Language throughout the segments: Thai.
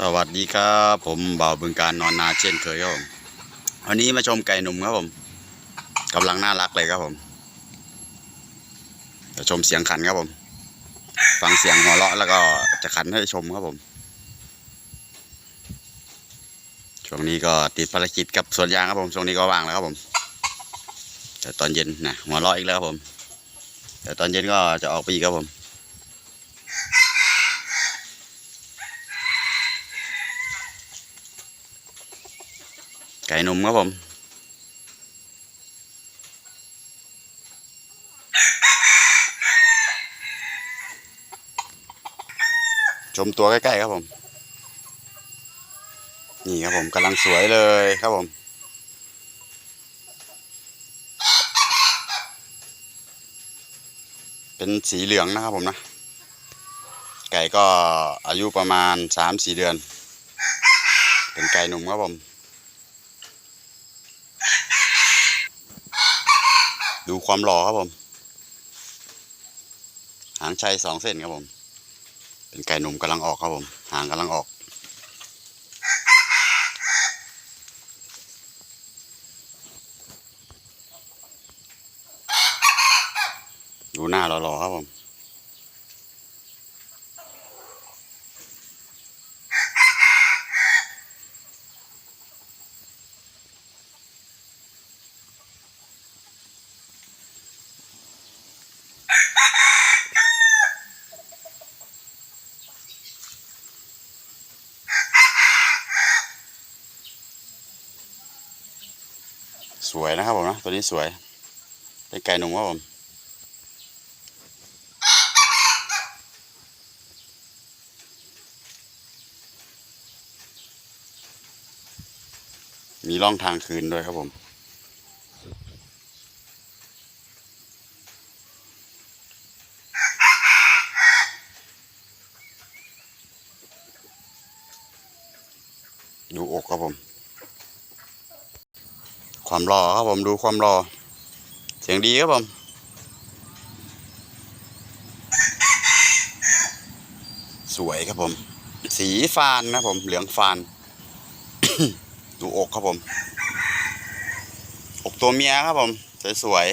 สวัสดีครับ ผมบ่าวบึงการนอนนาเช่นเคยครับผมวันนี้มาชมไก่หนุ่มครับผมกำลังน่ารักเลยครับผมจะชมเสียงขันครับผม ฟังเสียงหัวเราะแล้วก็จะขันให้ชมครับผม ช่วงนี้ก็ติดภารกิจกับสวนยางครับผมช่วงนี้ก็ว่างแล้วครับผมแต่ตอนเย็นนะหัวเราะอีกแล้วครับผม แต่ตอนเย็นก็จะออกไปอีกครับผม ก่หนุ่มครับผมชมตัวใกล้ๆครับผม นี่ครับผมกำลังสวยเลยครับผม เป็นสีเหลืองนะครับผมนะ ไก่ก็อายุประมาณสามสี่เดือน เป็นไก่หนุ่มครับผม ดูความหล่อครับผม หางชัยสองเส้นครับผม เป็นไก่หนุ่มกำลังออกครับผม หางกำลังออกดูหน้าหล่อๆครับผม สวยนะครับผมนะตัวนี้สวยเป็นไก่หนุ่มครับผมมีร่องทางคืนด้วยครับผม ดูอกครับผม ความรอครับผมดูความรอ เสียงดีครับผมสวยครับผม สีฟานนะผม เหลืองฟาน ดูอกครับผม อกตัวเมียครับผม สวย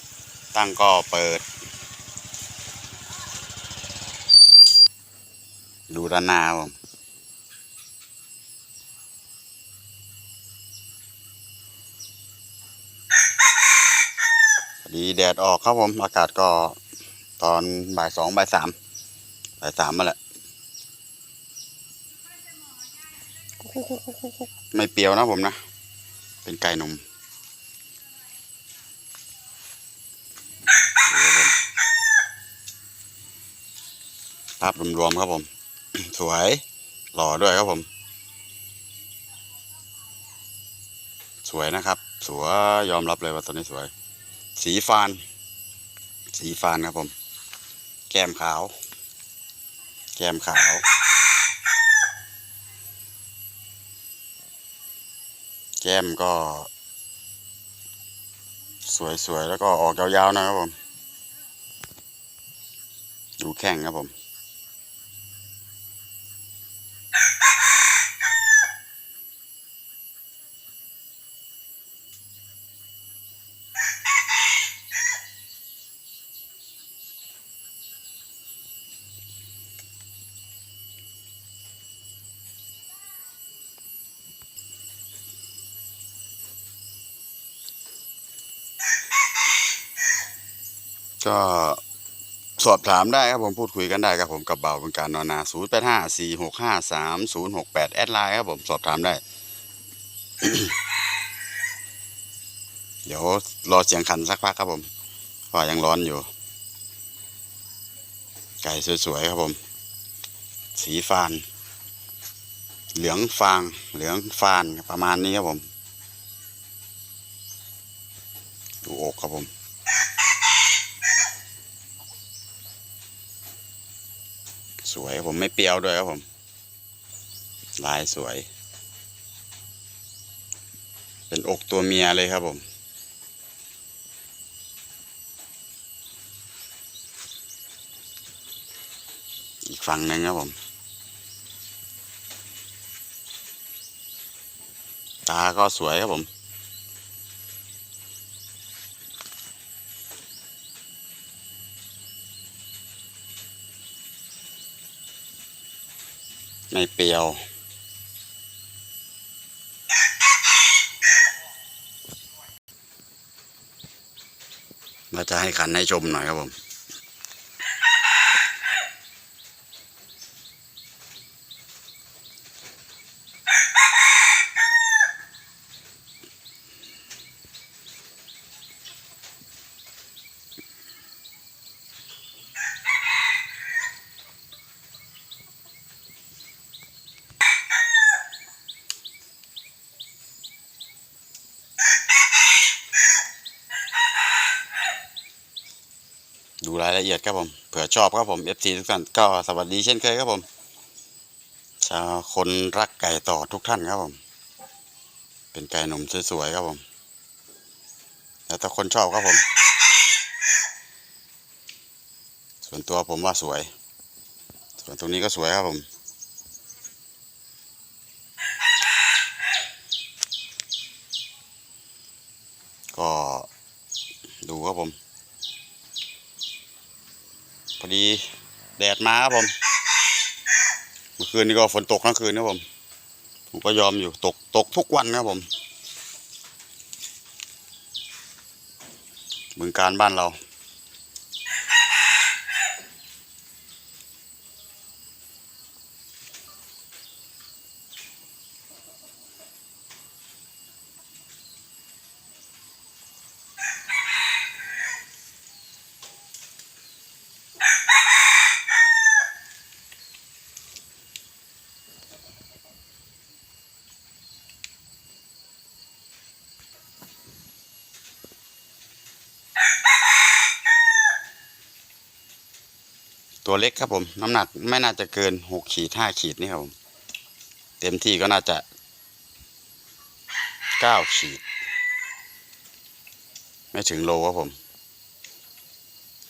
ๆตั้งก็เปิด ดูด้านหน้าครับผม ดีแดดออกครับผมอากาศก็ตอนบ่ายสองบ่ายสามบ่ายสามมาแหละไม่เปรียวนะผมนะ เป็นไก่นมภาพรวมๆครับผม สวยหล่อด้วยครับผม สวยนะครับ สวยยอมรับเลยว่าตัวนี้สวย สีฟาน สีฟานครับผม แก้มขาว แก้มขาวแก้มก็ สวยๆ แล้วก็ออกยาวๆนะครับผม ดูแข้งครับผม ก็สอบถามได้ครับผมพูดคุยกันได้ครับผมกับเบาเป็นการนอนนา0 8 5 4 6 5 3 0 6 8แอดไลน์ครับผมสอบถามได้ เดี๋ยวรอเสียงขันสักพักครับผมเพราะยังร้อนอยู่ ไก่สวยๆครับผม สีฟาน เหลืองฟาง เหลืองฟานประมาณนี้ครับผม ดูอกครับผม สวยผมไม่เปรี้ยวด้วยครับผม ลายสวย เป็นอกตัวเมียเลยครับผม อีกฝั่งหนึ่งครับผม ตาก็สวยครับผม ไม่เปรียว เราจะให้ขันให้ชมหน่อยครับผม รายละเอียดครับผมเผื่อชอบครับผม FC ทุกท่านก็สวัสดีเช่นเคยครับผมชาวคนรักไก่ต่อทุกท่านครับผม เป็นไก่หนุ่มสวยๆครับผมแล้วแต่คนชอบครับผม ส่วนตัวผมว่าสวย ส่วนตรงนี้ก็สวยครับผมก็ดูครับผม พอดีแดดมาครับผมเมื่อคืนนี้ก็ฝนตกทั้งคืนนะผม ผมก็ยอมอยู่ตกตกทุกวันนะผมเมืองการบ้านเรา ตัวเล็กครับผม น้ำหนักไม่น่าจะเกินหกขีดห้าขีดนี่ครับผม เต็มที่ก็น่าจะเก้าขีด ไม่ถึงโลครับผม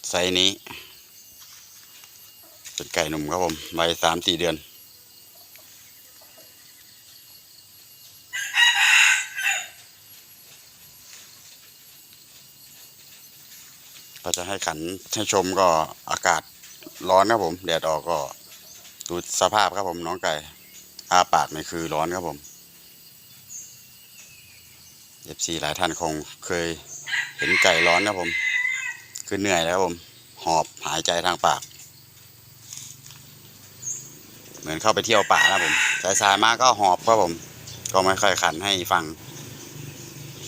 ไซส์นี้ เป็นไก่หนุ่มครับผมวัยสามสี่เดือนก็จะให้ขันให้ชมก็อากาศ ร้อนครับผม แดดออกก็ดูสภาพครับผมน้องไก่อาปากไม่คือร้อนครับผมเอฟซีหลายท่านคงเคยเห็นไก่ร้อนครับผม คือเหนื่อยแล้วครับผม หอบหายใจทางปาก เหมือนเข้าไปเที่ยวป่านะผมสายมาก็หอบครับผม ก็ไม่ค่อยขันให้ฟัง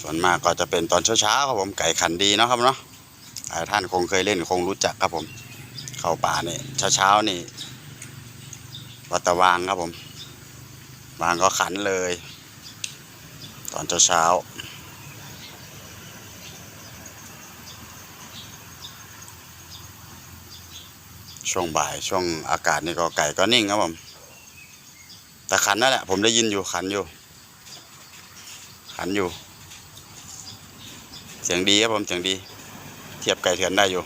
ส่วนมากก็จะเป็นตอนเช้าๆครับผมไก่ขันดีเนาะครับเนาะหลายท่านคงเคยเล่นคงรู้จักครับผม เข้าป่าเนี่ยเช้าๆนี่วัดตะวางครับผมวางก็ขันเลย ตอนเช้าๆช่วงบ่ายช่วงอากาศนี่ก็ไก่ก็นิ่งครับผมแต่ขันนั่นแหละผมได้ยินอยู่ขันอยู่ ขันอยู่ เสียงดีครับผมเสียงดี เทียบไก่เถื่อนได้อยู่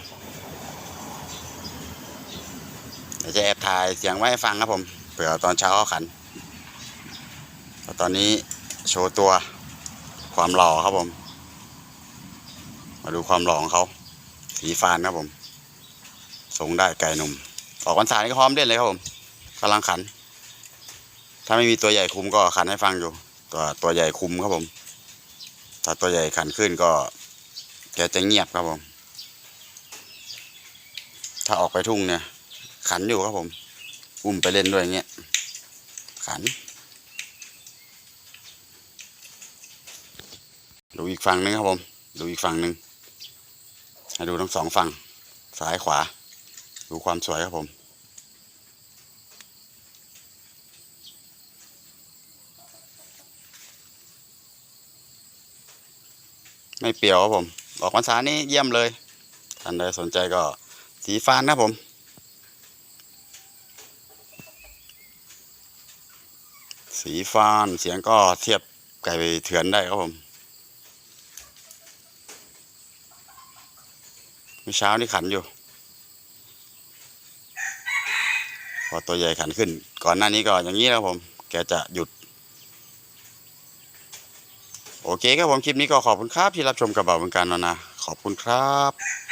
เดี๋ยวจะแอบถ่ายเสียงไว้ให้ฟังครับผมเผื่อตอนเช้าเขาขันตอนนี้โชว์ตัวความหล่อครับผม มาดูความหล่อของเขาสีฟานครับผมส่งได้ไก่หนุ่ม ออกวันสานี่ก็พร้อมเล่นเลยครับผมกำลังขัน ถ้าไม่มีตัวใหญ่คุมก็ขันให้ฟังอยู่ ตัวตัวใหญ่คุมครับผม ถ้าตัวใหญ่ขันขึ้นก็แกจะเงียบครับผม ถ้าออกไปทุ่งเนี่ย ขันอยู่ครับผม อุ้มไปเล่นด้วยอย่างเงี้ย ขัน ดูอีกฝั่งหนึงครับผม ดูอีกฝั่งหนึ่งให้ดูทั้งสองฝั่ง ซ้ายขวา ดูความสวยครับผมไม่เปรียวครับผม ออกพรรษานี้เยี่ยมเลย ท่านใดสนใจก็สีฟ้านครับผม สีฟ้านเสียงก็เทียบไก่เถือนได้ครับผมเมื่อเช้านี่ขันอยู่ พอตัวใหญ่ขันขึ้น ก่อนหน้านี้ก็อย่างนี้นะครับผม แกจะหยุด โอเคครับผมคลิปนี้ก็ขอบคุณครับที่รับชมกระเป๋าเหมือนกันนนะ ขอบคุณครับ